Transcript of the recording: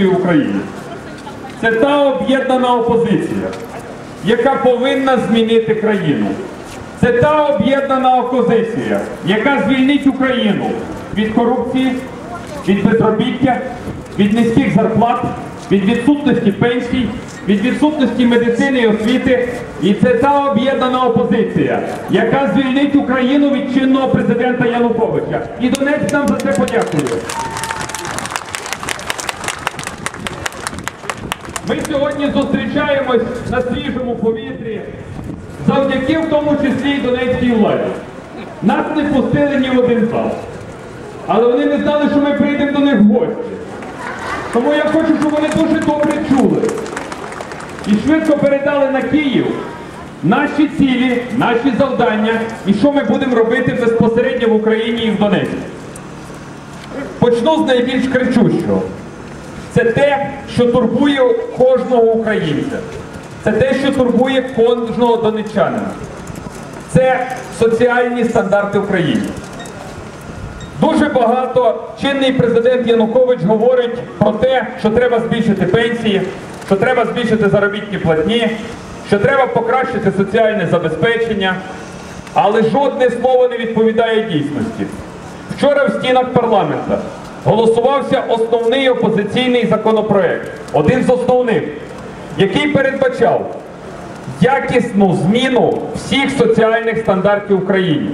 опозицією в Україні. Це та об'єднана опозиція, яка повинна змінити країну. Це та об'єднана опозиція, яка звільнить Україну від корупції, від безробіття, від низьких зарплат, від відсутності пенсій, від відсутності медицини і освіти. І це та об'єднана опозиція, яка звільнить Україну від чинного президента Януковича. І Донець нам за це подякує. Ми сьогодні зустрічаємось на свіжому повітрі завдяки в тому числі і донецькій владі. Нас не пустили ні в один зал. Але вони не знали, що ми прийдемо до них в гості. Тому я хочу, щоб вони дуже добре чули. І швидко передали на Київ наші цілі, наші завдання і що ми будемо робити безпосередньо в Україні і в Донецьку. Почну з найбільш кричущого. Це те, що турбує кожного українця. Це те, що турбує кожного донеччанина. Це соціальні стандарти України. Дуже багато чинний президент Янукович говорить про те, що треба збільшити пенсії, що треба збільшити заробітні платні, що треба покращити соціальне забезпечення, але жодне слово не відповідає дійсності. Вчора в стінах парламента голосувався основний опозиційний законопроект, один з основних, який передбачав якісну зміну всіх соціальних стандартів в Україні.